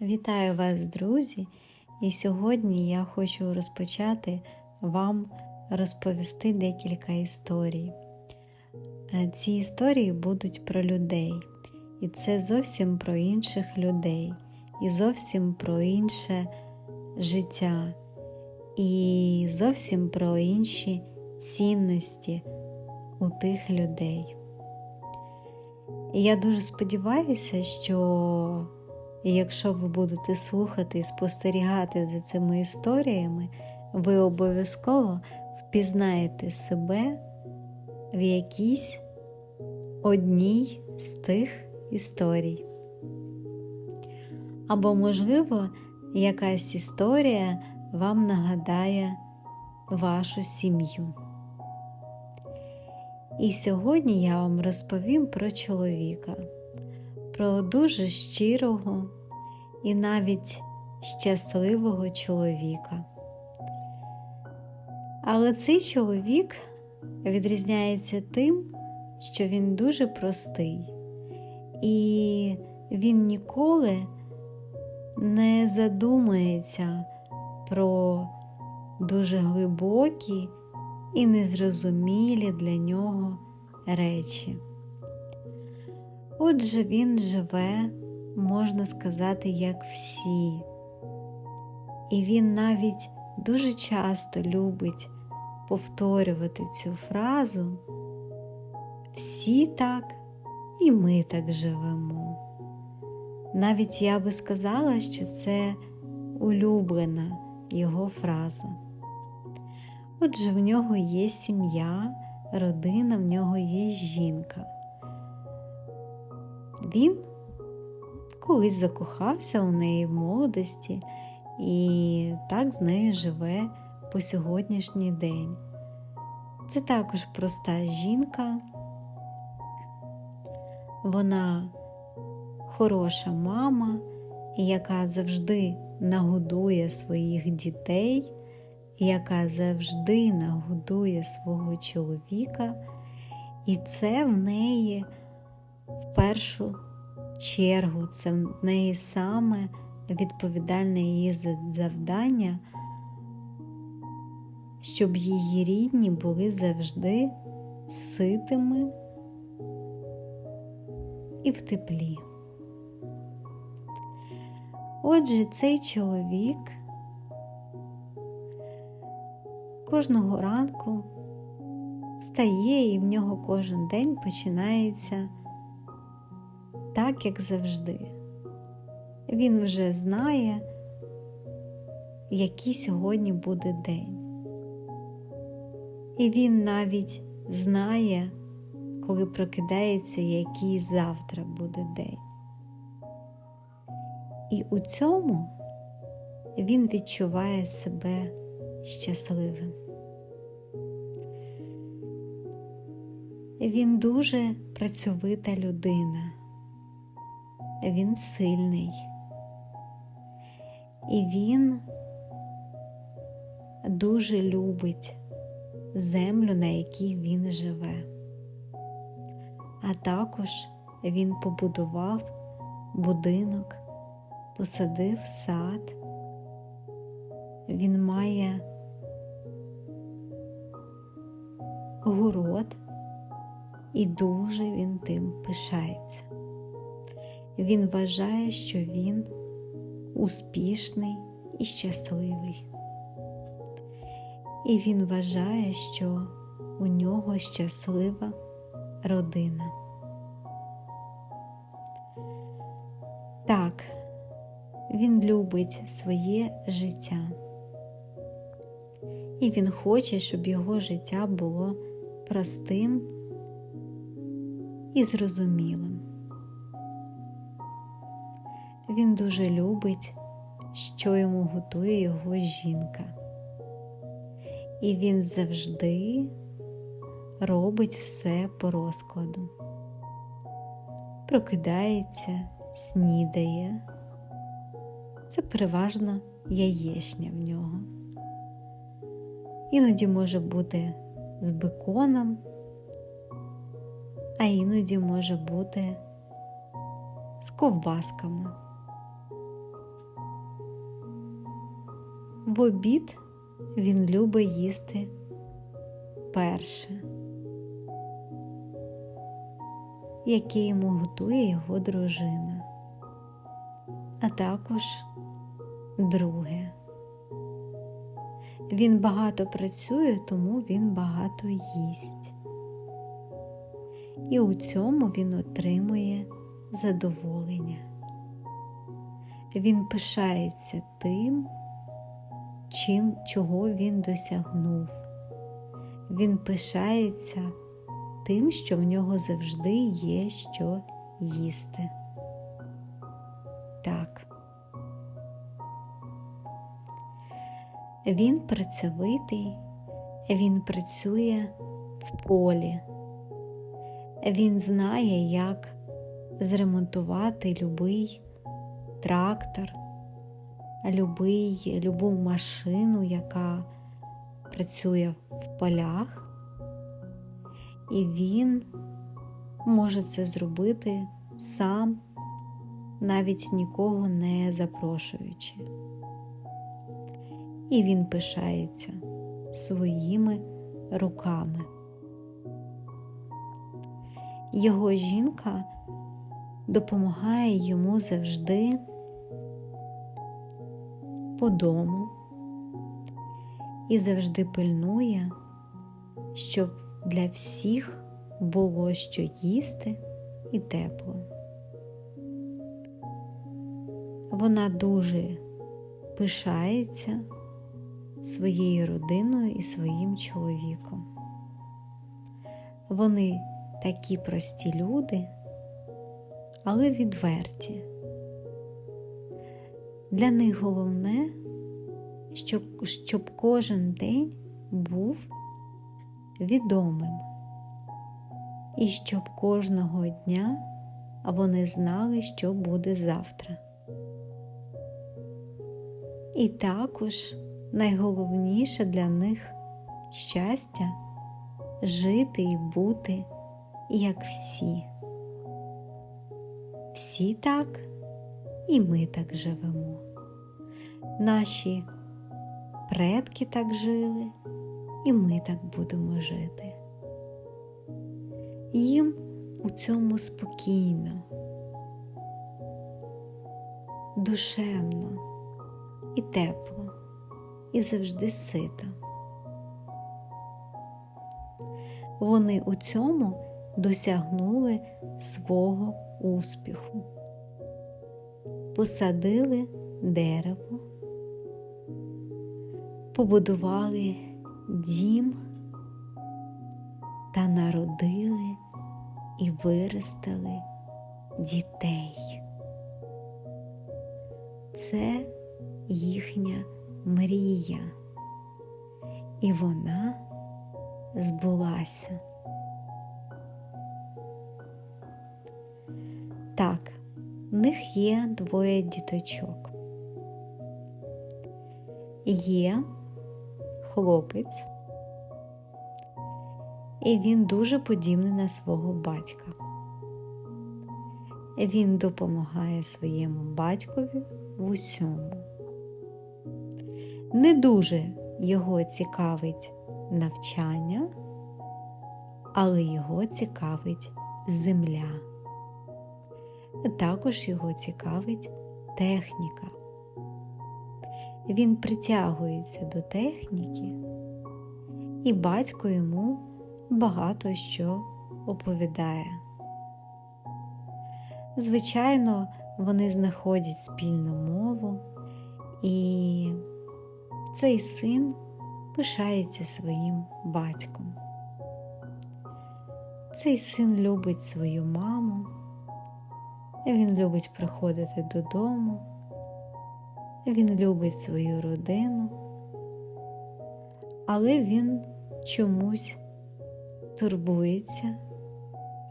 Вітаю вас, друзі! І сьогодні я хочу розпочати вам розповісти декілька історій. Е, Ці історії будуть про людей, і це зовсім про інших людей, і зовсім про інше життя, і зовсім про інші цінності у тих людей. І я дуже сподіваюся, що і якщо ви будете слухати і спостерігати за цими історіями, ви обов'язково впізнаєте себе в якійсь одній з тих історій. Або, можливо, якась історія вам нагадає вашу сім'ю. І сьогодні я вам розповім про чоловіка, про дуже щирого і навіть щасливого чоловіка. Але цей чоловік відрізняється тим, що він дуже простий, і він ніколи не задумається про дуже глибокі і незрозумілі для нього речі. Отже, він живе, можна сказати, як всі. І він навіть дуже часто любить повторювати цю фразу всі так і ми так живемо. Навіть я би сказала, що це улюблена його фраза. Отже, в нього є сім'я, родина, в нього є жінка. Він колись закохався у неї в молодості і так з нею живе по сьогоднішній день. Це також проста жінка, вона хороша мама, яка завжди нагодує своїх дітей, яка завжди нагодує свого чоловіка, і це в неї в першу чергу, це в неї саме відповідальне її завдання, щоб її рідні були завжди ситими і в теплі. Отже, цей чоловік кожного ранку встає і в нього кожен день починається так, як завжди. Він вже знає, який сьогодні буде день. І він навіть знає, коли прокидається, який завтра буде день. І у цьому він відчуває себе щасливим. Він дуже працьовита людина, він сильний, і він дуже любить землю, на якій він живе. А також він побудував будинок, посадив сад, він має город і дуже він тим пишається. Він вважає, що він успішний і щасливий. І він вважає, що у нього щаслива родина. Так, він любить своє життя. І він хоче, щоб його життя було простим і зрозумілим. Він дуже любить, що йому готує його жінка. І він завжди робить все по розкладу. Прокидається, снідає. Це переважно яєчня в нього. Іноді може бути з беконом, а іноді може бути з ковбасками. В обід він любить їсти перше, яке йому готує його дружина, а також друге. Він багато працює, тому він багато їсть. І у цьому він отримує задоволення. Він пишається тим, чим, чого він досягнув. Він пишається тим, що в нього завжди є що їсти. Так. Він працьовитий, він працює в полі, він знає, як зремонтувати любий трактор, любий, любу машину, яка працює в полях, і він може це зробити сам, навіть нікого не запрошуючи. І він пишається своїми руками. Його жінка допомагає йому завжди по дому і завжди пильнує, щоб для всіх було що їсти і тепло. Вона дуже пишається своєю родиною і своїм чоловіком. Вони такі прості люди, але відверті. Для них головне, щоб, щоб кожен день був відомим, і щоб кожного дня вони знали, що буде завтра. І також найголовніше для них щастя жити і бути як всі. Всі так, і ми так живемо. Наші предки так жили, і ми так будемо жити. Їм у цьому спокійно, душевно і тепло, і завжди сито. Вони у цьому досягнули свого успіху, посадили дерево, побудували дім та народили і виростили дітей. Це їхня мрія, і вона збулася. В них є двоє діточок. Є хлопець, і він дуже подібний на свого батька. Він допомагає своєму батькові в усьому. Не дуже його цікавить навчання, але його цікавить земля. Також його цікавить техніка. Він притягується до техніки, і батько йому багато що оповідає. Звичайно, вони знаходять спільну мову, і цей син пишається своїм батьком. Цей син любить свою маму, він любить приходити додому, він любить свою родину, але він чомусь турбується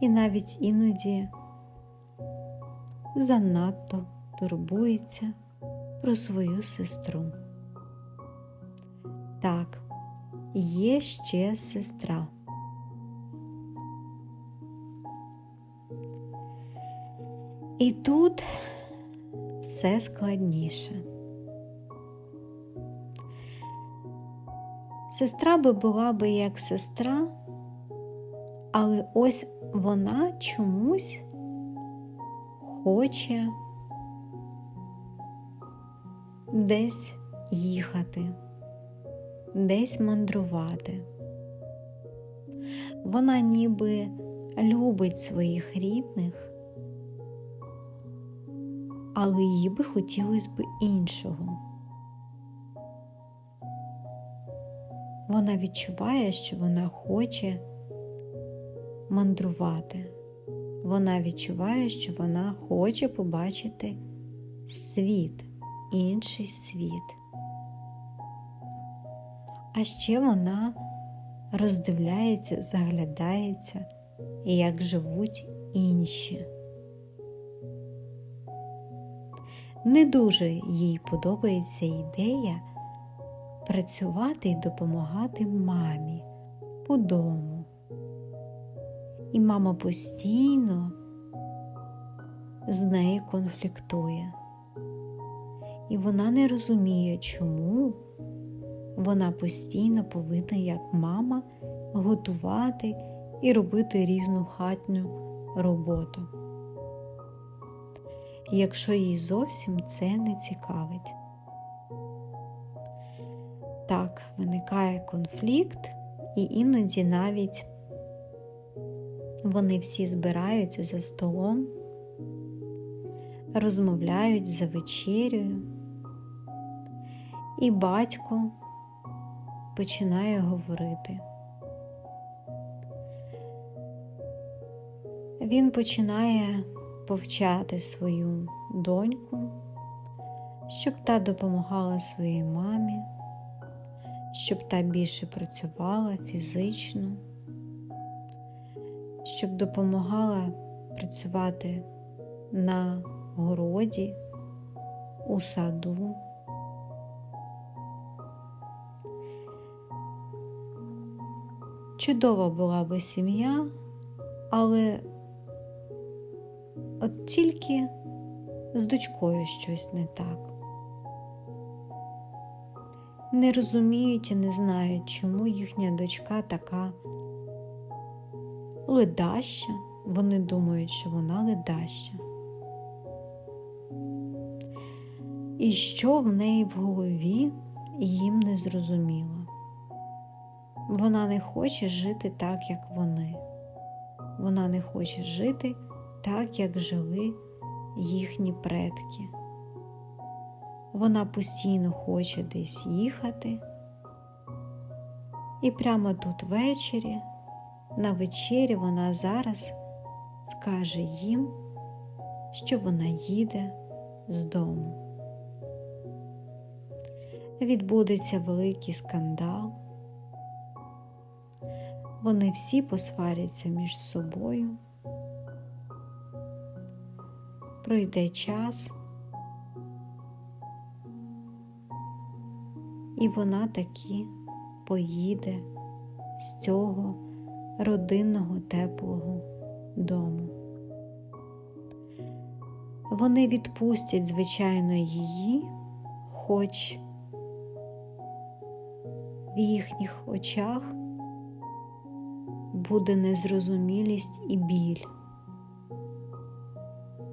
і навіть іноді занадто турбується про свою сестру. Так, є ще сестра. І тут все складніше. Сестра би була би як сестра, але ось вона чомусь хоче десь їхати, десь мандрувати. Вона ніби любить своїх рідних, але їй би хотілося б іншого. Вона відчуває, що вона хоче мандрувати. Вона відчуває, що вона хоче побачити світ, інший світ. А ще вона роздивляється, заглядається, як живуть інші. Не дуже їй подобається ідея працювати і допомагати мамі по дому. І мама постійно з нею конфліктує. І вона не розуміє, чому вона постійно повинна, як мама, готувати і робити різну хатню роботу. Якщо їй зовсім це не цікавить. Так, виникає конфлікт, і іноді навіть вони всі збираються за столом, розмовляють за вечерею, і батько починає говорити. Він починає повчати свою доньку, щоб та допомагала своїй мамі, щоб та більше працювала фізично, щоб допомагала працювати на городі, у саду. Чудова була би сім'я, але от тільки з дочкою щось не так. Не розуміють і не знають, чому їхня дочка така ледаща. Вони думають, що вона ледаща. І що в неї в голові їм не зрозуміло. Вона не хоче жити так, як вони. Вона не хоче жити так, як жили їхні предки. Вона постійно хоче десь їхати. І прямо тут ввечері, на вечері вона зараз скаже їм, що вона їде з дому. Відбудеться великий скандал. Вони всі посваряться між собою. Пройде час, і вона таки поїде з цього родинного теплого дому. Вони відпустять, звичайно, її, хоч в їхніх очах буде незрозумілість і біль.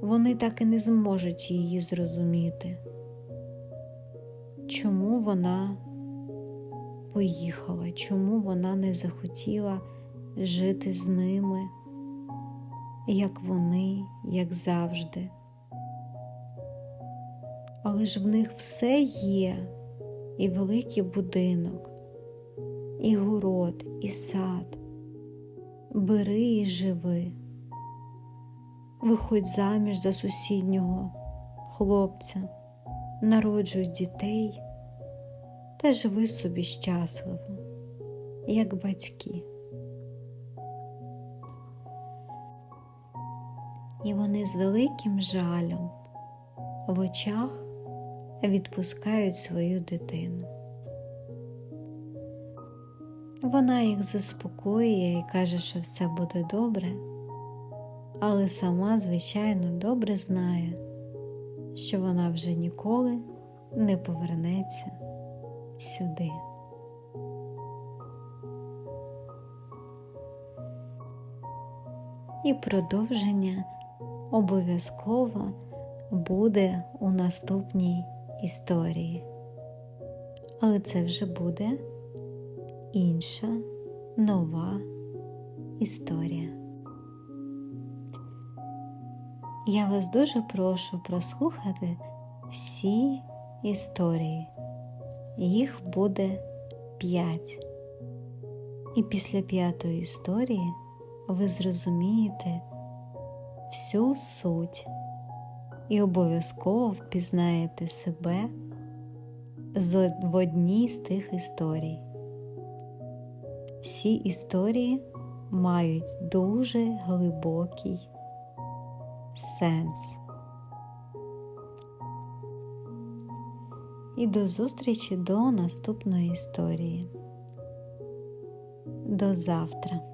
Вони так і не зможуть її зрозуміти, чому вона поїхала, чому вона не захотіла жити з ними, як вони, як завжди. Але ж в них все є, і великий будинок, і город, і сад. Бери і живи, виходь заміж за сусіднього хлопця, народжуй дітей та живи собі щасливо, як батьки. І вони з великим жалем в очах відпускають свою дитину. Вона їх заспокоює і каже, що все буде добре, але сама, звичайно, добре знає, що вона вже ніколи не повернеться сюди. І продовження обов'язково буде у наступній історії. Але це вже буде інша нова історія. Я вас дуже прошу прослухати всі історії. Їх буде п'ять. І після п'ятої історії ви зрозумієте всю суть і обов'язково впізнаєте себе в одній з тих історій. Всі історії мають дуже глибокий сенс. І до зустрічі до наступної історії. До завтра.